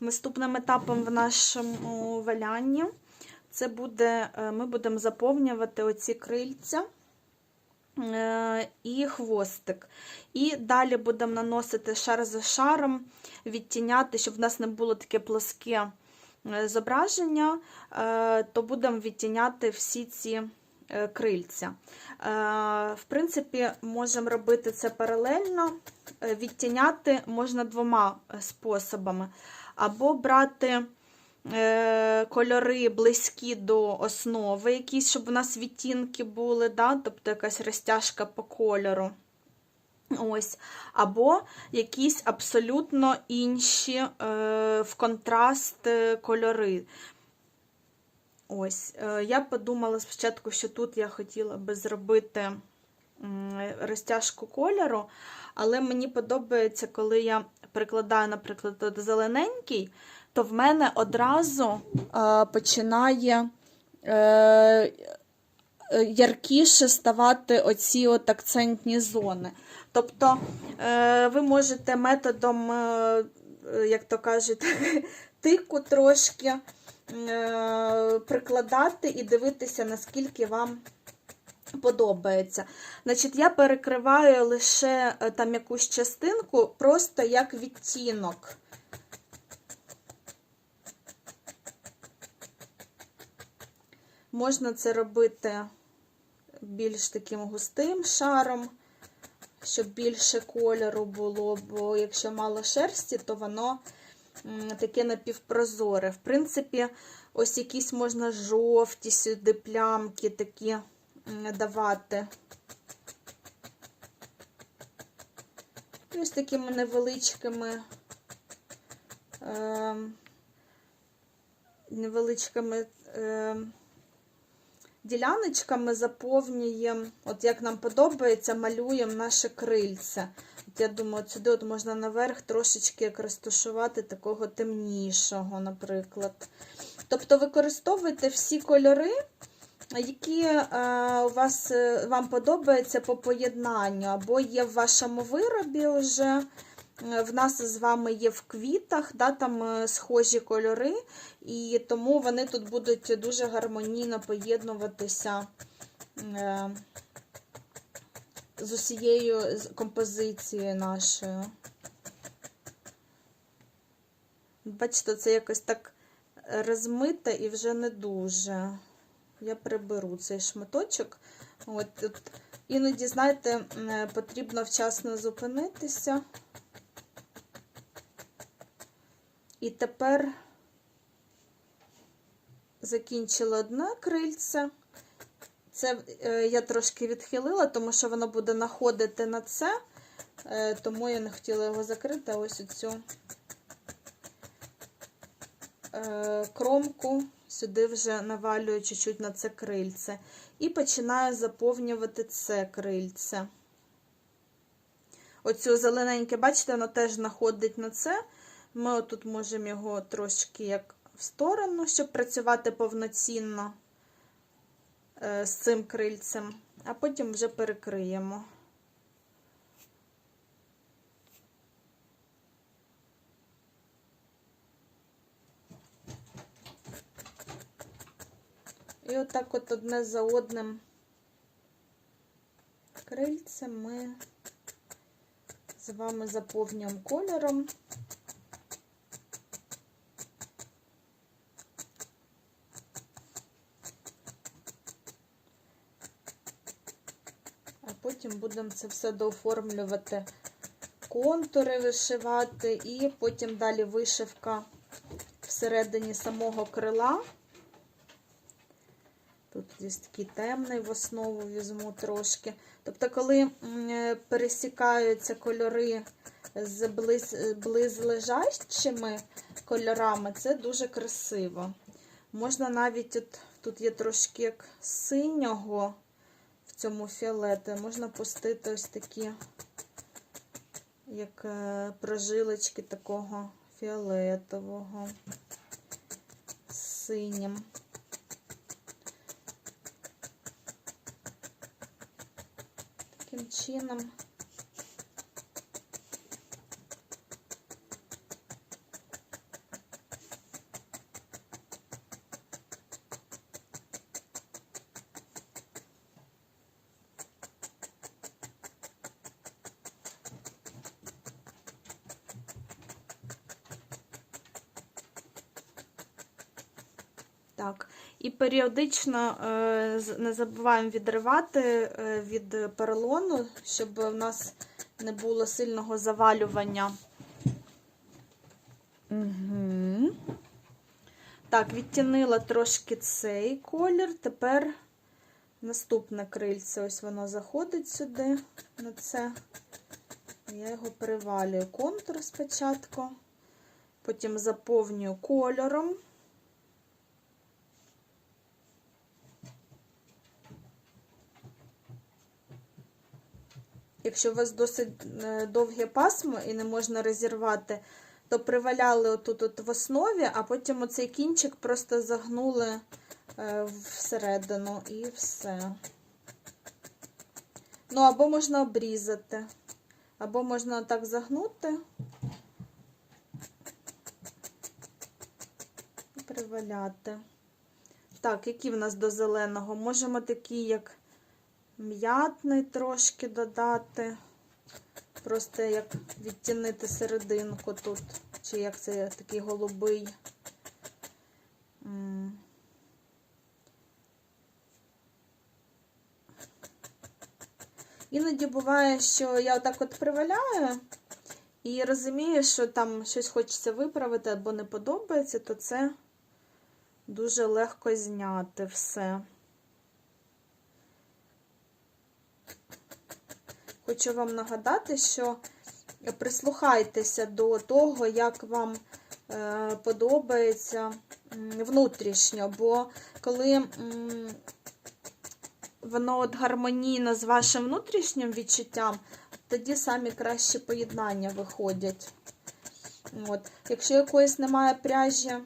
Наступним етапом в нашому валянні це буде, е, ми будемо заповнювати оці крильця е, і хвостик. І далі будемо наносити шар за шаром, відтіняти, щоб в нас не було таке плоске е, зображення, то будемо відтіняти всі ці крильця. В принципі, можемо робити це паралельно. Відтіняти можна двома способами. Або брати е, кольори близькі до основи, якісь, щоб у нас відтінки були, да? тобто якась розтяжка по кольору. Ось. Або якісь абсолютно інші е, в контраст е, кольори. Ось. Е, я подумала спочатку, що тут я хотіла би зробити розтяжку кольору, але мені подобається, коли я прикладаю, наприклад, зелененький, то в мене одразу е, починає е, яркіше ставати оці от акцентні зони. Тобто е, ви можете методом, е, як то кажуть, тику трошки е, прикладати і дивитися, наскільки вам подобається. Значить, я перекриваю лише е, там якусь частинку, просто як відтінок. Можна це робити більш таким густим шаром, щоб більше кольору було, бо якщо мало шерсті, то воно таке напівпрозоре. В принципі, ось якісь можна жовті сюди плямки такі давати. Ось такими невеличкими е, невеличкими е, діляночками заповнюємо, от як нам подобається, малюємо наше крильце. От я думаю, от сюди от можна наверх трошечки як розташувати такого темнішого, наприклад. Тобто використовуйте всі кольори, які е, у вас, е, вам подобаються по поєднанню, або є в вашому виробі вже. Е, В нас з вами є в квітах, да, там схожі кольори, і тому вони тут будуть дуже гармонійно поєднуватися з усією композицією нашою. Бачите, це якось так розмите і вже не дуже. Я приберу цей шматочок. От, от. Іноді, знаєте, потрібно вчасно зупинитися. І тепер закінчила одне крильце. Це е, я трошки відхилила, тому що воно буде находити на це, е, тому я не хотіла його закрити. Ось оцю е, кромку сюди вже навалюю чуть-чуть на це крильце. І починаю заповнювати це крильце. Оцю зелененьке, бачите, воно теж знаходить на це. Ми отут можемо його трошки як в сторону, щоб працювати повноцінно е, з цим крильцем, а потім вже перекриємо. І отак от одне за одним крильцем ми з вами заповнюємо кольором. А потім будемо це все дооформлювати, контури вишивати, і потім далі вишивка всередині самого крила. Тут десь такий темний в основу візьму трошки. Тобто, коли пересікаються кольори з близ, близлежащими кольорами, це дуже красиво. Можна навіть, от, тут є трошки як синього в цьому фіолеті, можна пустити ось такі, як е, прожилочки такого фіолетового синім. Чином. Так, і періодично е, не забуваємо відривати е, від поролону, щоб в нас не було сильного завалювання. Угу. Так, відтінила трошки цей колір. Тепер наступне крильце. Ось воно заходить сюди, на це. Я його перевалюю контур спочатку, потім заповнюю кольором. Якщо у вас досить е, довге пасмо і не можна розірвати, то приваляли отут от в основі, а потім оцей кінчик просто загнули е, всередину і все. Ну, або можна обрізати, або можна так загнути і приваляти. Так, які в нас до зеленого? Можемо такі, як м'ятний трошки додати. Просто як відтінити серединку тут. Чи як це такий голубий. Іноді буває, що я отак от приваляю і розумію, що там щось хочеться виправити або не подобається, то це дуже легко зняти все. Хочу вам нагадати, що прислухайтеся до того, як вам е, подобається внутрішньо, бо коли воно от гармонійно з вашим внутрішнім відчуттям, тоді самі кращі поєднання виходять. От. Якщо якоїсь немає пряжі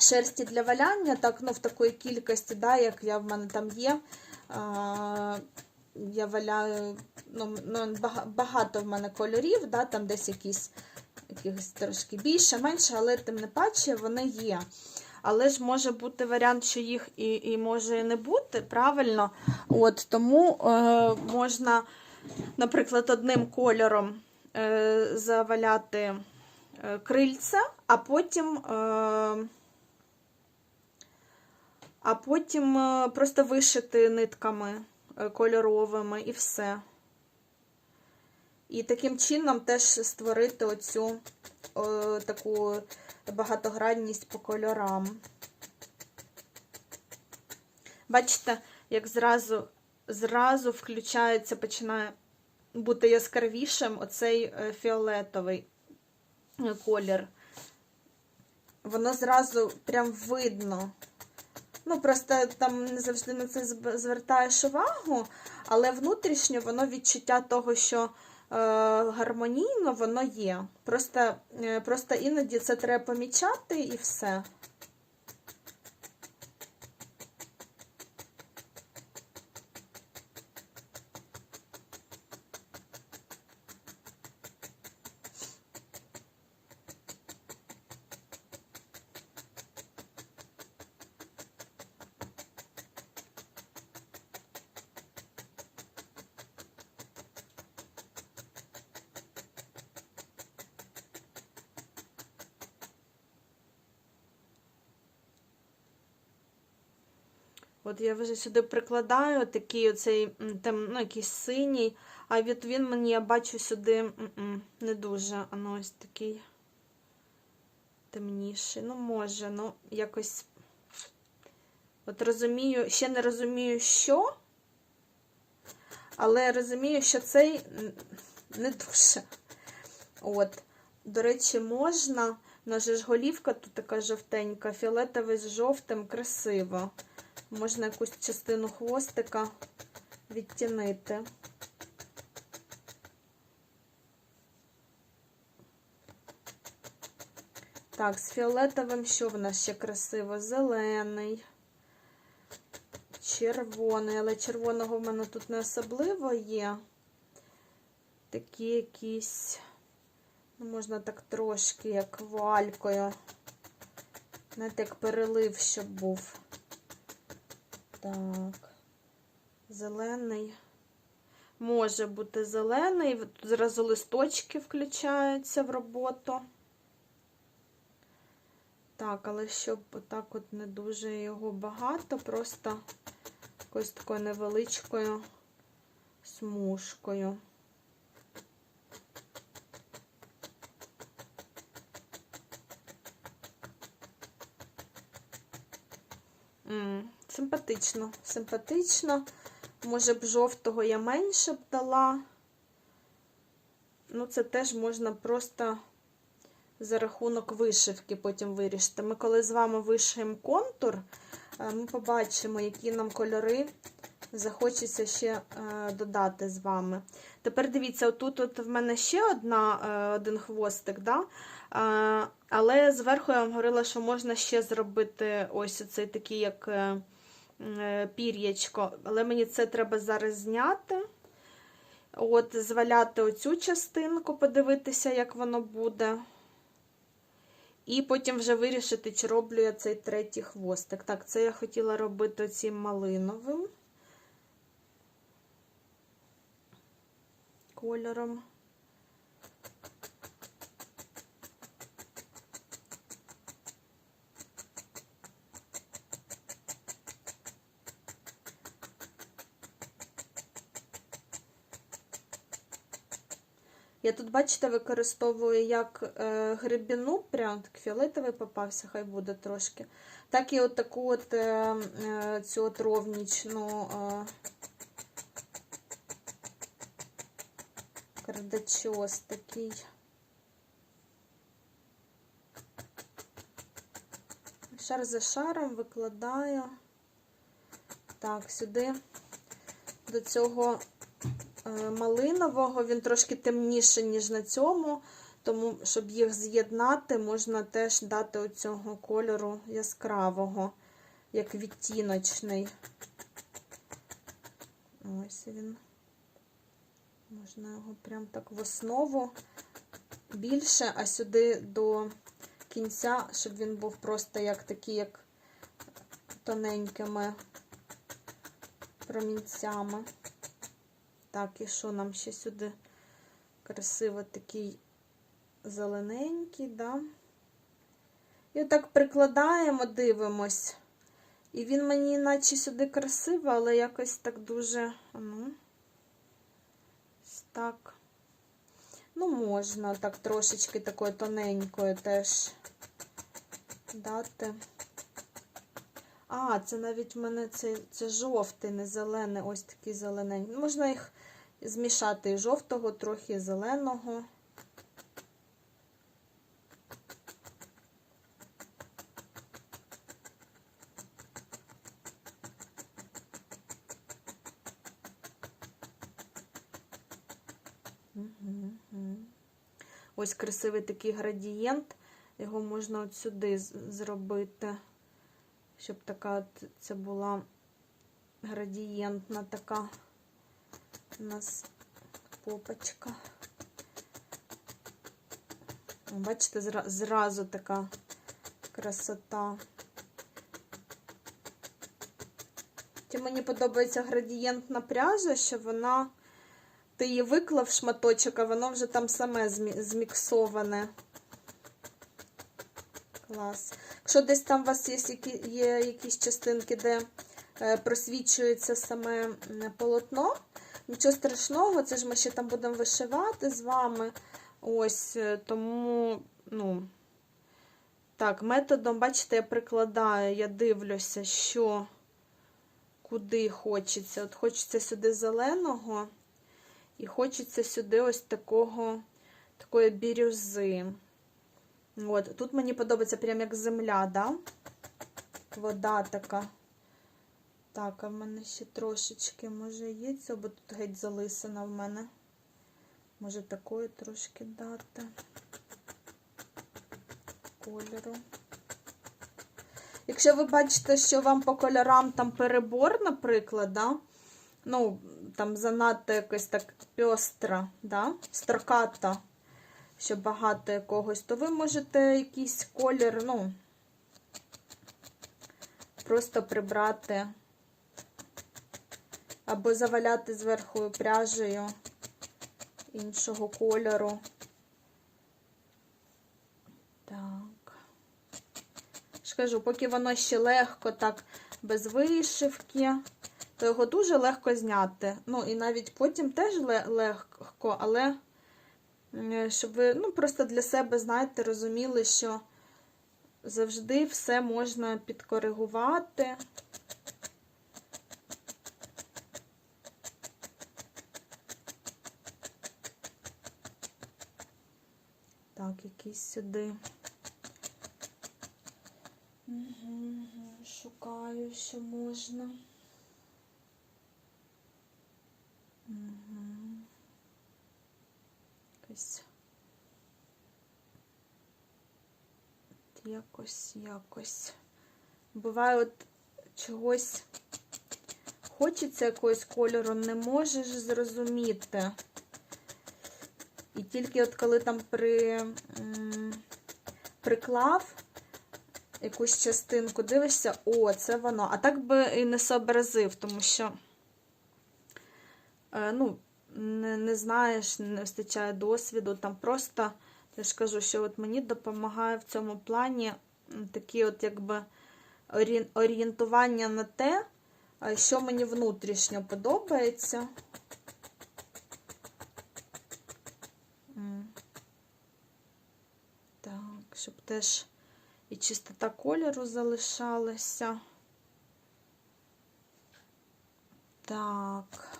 шерсті для валяння, так, ну, в такої кількості, да, як я в мене там є, я валяю, ну, ну багато в мене кольорів, да, там десь якісь якихось трошки більше, менше, але тим не паче вони є. Але ж може бути варіант, що їх і, і може і не бути, правильно? От, тому е, можна, наприклад, одним кольором е, заваляти е, крильця, а потім. Е, а потім е, просто вишити нитками кольоровими і все. І таким чином теж створити оцю о, таку багатогранність по кольорам. Бачите, як зразу, зразу включається, починає бути яскравішим оцей е, фіолетовий е, колір. Воно зразу прям видно. Ну, просто там не завжди на це зв- звертаєш увагу, але внутрішньо воно відчуття того, що е, гармонійно воно є. Просто, е, просто іноді це треба помічати і все. От я вже сюди прикладаю такий оцей там, ну, якийсь синій, а від він мені, я бачу сюди не дуже. А ну ось такий темніший. Ну, може, ну, якось. От розумію, ще не розумію, що, але розумію, що цей не дуже. От. До речі, можна. Ну, же ж голівка тут така жовтенька, фіолетовий з жовтим, красиво. Можна якусь частину хвостика відтінити. Так, з фіолетовим що в нас ще красиво? Зелений, червоний, але червоного в мене тут не особливо є. Такі якісь, ну, можна так трошки, як вуалькою. Знаєте, як перелив, щоб був. Так, зелений. Може бути зелений. Зразу листочки включаються в роботу. Так, але щоб отак от не дуже його багато, просто якось такою невеличкою смужкою. Симпатично, симпатично. Може б жовтого я менше б дала. Ну, це теж можна просто за рахунок вишивки потім вирішити. Ми коли з вами вишиємо контур, е, ми побачимо, які нам кольори захочеться ще е, додати з вами. Тепер дивіться, отут от в мене ще одна, е, один хвостик, да? Але зверху я вам говорила, що можна ще зробити ось цей такий, як пір'ячко. Але мені це треба зараз зняти. От, зваляти оцю частинку, подивитися, як воно буде. І потім вже вирішити, чи роблю я цей третій хвостик. Так, це я хотіла робити цим малиновим кольором. Я тут, бачите, використовую як е, грибіну, прям так фіолетовий попався, хай буде трошки. Так і от таку от е, е, цю от ровнічну кардачос такий. Шар за шаром викладаю. Так, сюди до цього малинового, він трошки темніший, ніж на цьому, тому, щоб їх з'єднати, можна теж дати оцього кольору яскравого, як відтіночний. Ось він. Можна його прям так в основу більше, а сюди до кінця, щоб він був просто як такий, як тоненькими промінцями. Так, і що нам ще сюди красиво такий зелененький, да? І отак прикладаємо, дивимось. І він мені наче сюди красивий, але якось так дуже, ну, так. Ну, можна так трошечки такою тоненькою теж дати. А, це навіть в мене це, це жовтий, не зелений, ось такий зелененький. Можна їх змішати жовтого, трохи зеленого. Ось красивий такий градієнт. Його можна от сюди зробити, щоб така це була градієнтна така у нас попочка. Бачите, зразу така красота. Тим мені подобається градієнтна пряжа, що вона, ти її виклав шматочок, а воно вже там саме зміксоване. Клас. Якщо десь там у вас є, є якісь частинки, де просвічується саме полотно, Нічого страшного, це ж ми ще там будемо вишивати з вами. Ось, тому, ну, так, методом, бачите, я прикладаю, я дивлюся, що куди хочеться. От хочеться сюди зеленого, і хочеться сюди ось такого, такої бірюзи. От, тут мені подобається прям як земля, да? Вода така. Так, а в мене ще трошечки, може, є це, бо тут геть залисана в мене. Може такої трошки дати кольору. Якщо ви бачите, що вам по кольорам там перебор, наприклад, да? ну, там занадто якось так пьостра, да? строката, що багато якогось, то ви можете якийсь колір, ну, просто прибрати або заваляти зверху пряжею іншого кольору. Так. ж кажу, поки воно ще легко, так, без вишивки, то його дуже легко зняти. Ну, і навіть потім теж легко, але щоб ви ну, просто для себе, знаєте, розуміли, що завжди все можна підкоригувати. Якийсь сюди. Шукаю, що можна. Угу. Якось. Якось, якось. Буває, от чогось хочеться якогось кольору, не можеш зрозуміти. Тільки от коли там при, приклав якусь частинку, дивишся, о, це воно. А так би і не сообразив, тому що е, ну, не, не знаєш, не вистачає досвіду. Там просто, я ж кажу, що от мені допомагає в цьому плані такі от якби орі- орієнтування на те, що мені внутрішньо подобається. М. Так, щоб теж і чистота кольору залишалася. Так.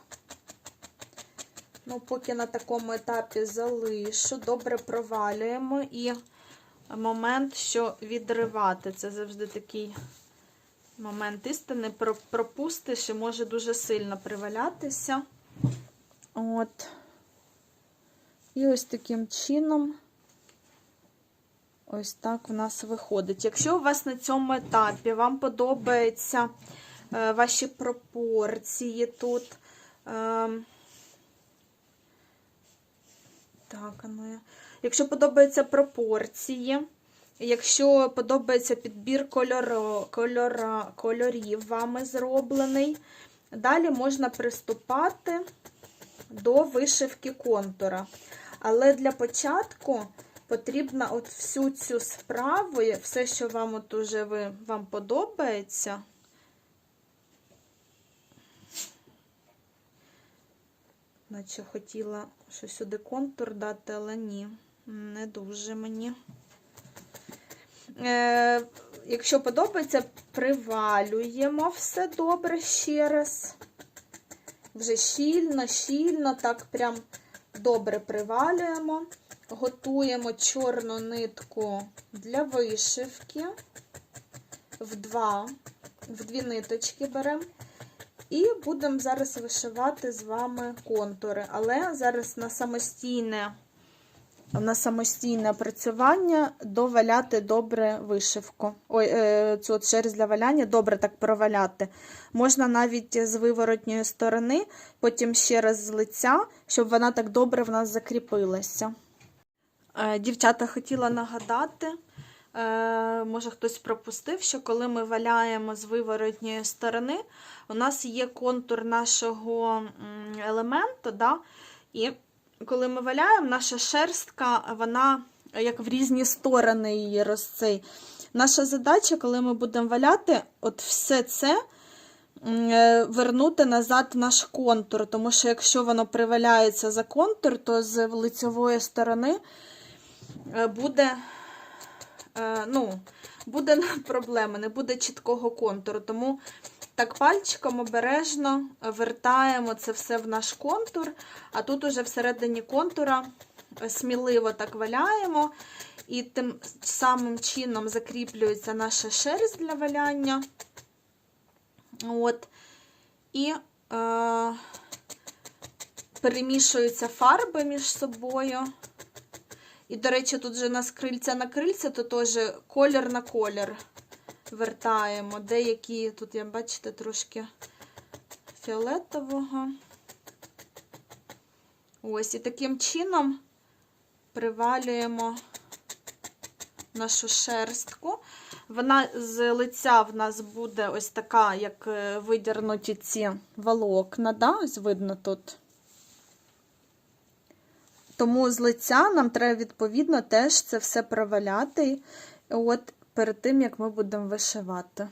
Ну, поки на такому етапі залишу, добре провалюємо і момент, що відривати. Це завжди такий момент істини. Пропустиш і може дуже сильно привалятися. От. І ось таким чином. Ось так в нас виходить. Якщо у вас на цьому етапі вам подобаються е, ваші пропорції тут. Е, так, ну. Якщо подобаються пропорції, якщо подобається підбір кольоро, кольора, кольорів вами зроблений, далі можна приступати до вишивки контура. Але для початку потрібно от всю цю справу, все, що вам от уже ви, вам подобається. Наче хотіла що сюди контур дати, але ні, не дуже мені. Е, якщо подобається, привалюємо все добре ще раз. Вже щільно, щільно, так прям добре привалюємо. Готуємо чорну нитку для вишивки. В два, в дві ниточки беремо. І будемо зараз вишивати з вами контури. Але зараз на самостійне, на самостійне опрацювання доваляти добре вишивку. Ой, е, цю шерсть для валяння добре так проваляти. Можна навіть з виворотньої сторони, потім ще раз з лиця, щоб вона так добре в нас закріпилася. Е, Дівчата, хотіла нагадати, е, може хтось пропустив, що коли ми валяємо з виворотньої сторони, у нас є контур нашого елементу, да? і коли ми валяємо, наша шерстка, вона як в різні сторони її розцей. Наша задача, коли ми будемо валяти, от все це е, вернути назад наш контур, тому що якщо воно приваляється за контур, то з лицевої сторони буде, е, ну, буде проблема, не буде чіткого контуру. Тому так пальчиком обережно вертаємо це все в наш контур, а тут уже всередині контура е, сміливо так валяємо, і тим самим чином закріплюється наша шерсть для валяння. От. І е, перемішуються фарби між собою. І, до речі, тут же у нас крильця на крильця, то теж колір на колір вертаємо. Деякі, тут, я бачите, трошки фіолетового. Ось, і таким чином привалюємо нашу шерстку. Вона з лиця в нас буде ось така, як е, видірнуті ці волокна, да? ось видно тут. Тому з лиця нам треба, відповідно, теж це все проваляти. От перед тим, як ми будемо вишивати.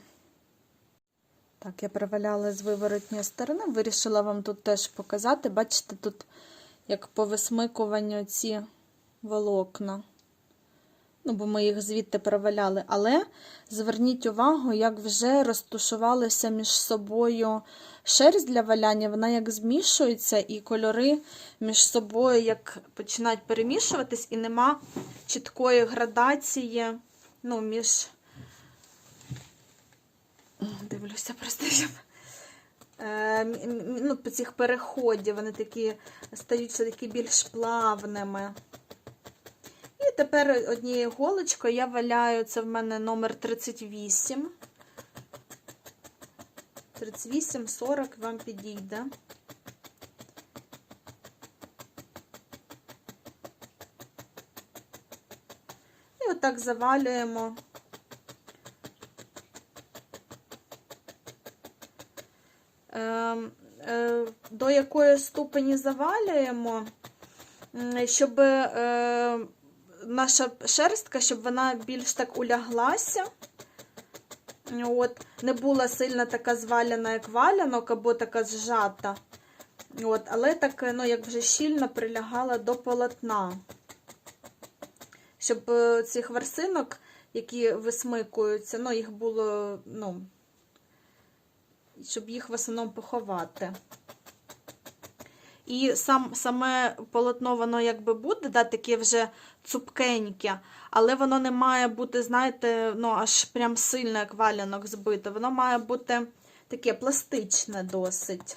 Так, я проваляла з виворотньої сторони, вирішила вам тут теж показати. Бачите, тут як по висмикуванню ці волокна. Ну, бо ми їх звідти проваляли. Але зверніть увагу, як вже розтушувалися між собою шерсть для валяння, вона як змішується, і кольори між собою як починають перемішуватись, і нема чіткої градації ну, між. Дивлюся, просто щоб. Е, ну, по цих переходів вони такі стають все такі більш плавними. Тепер однією голочкою я валяю, це в мене номер 38. 38-40 вам підійде. І отак завалюємо. Ем, е, До якої ступені завалюємо, щоб е, наша шерстка, щоб вона більш так уляглася. От, не була сильно така зваляна, як валянок, або така зжата. От, але так, ну, як вже щільно прилягала до полотна. Щоб е, цих версинок, які висмикуються, ну, їх було, ну, щоб їх в основному поховати. І сам, саме полотно, воно якби буде, да, таке вже цупкеньке, але воно не має бути, знаєте, ну, аж прям сильно, як валянок збито. Воно має бути таке пластичне досить.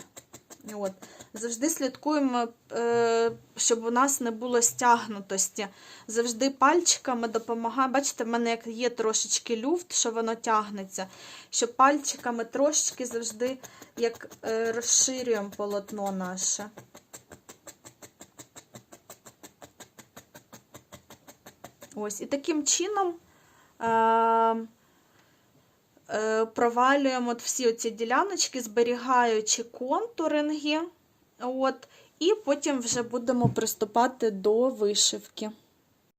От. Завжди слідкуємо, е, щоб у нас не було стягнутості. Завжди пальчиками допомагає. Бачите, в мене як є трошечки люфт, що воно тягнеться. Щоб пальчиками трошечки завжди як е, розширюємо полотно наше. Ось, і таким чином е, е, провалюємо всі ці діляночки, зберігаючи контуринги. От, і потім вже будемо приступати до вишивки.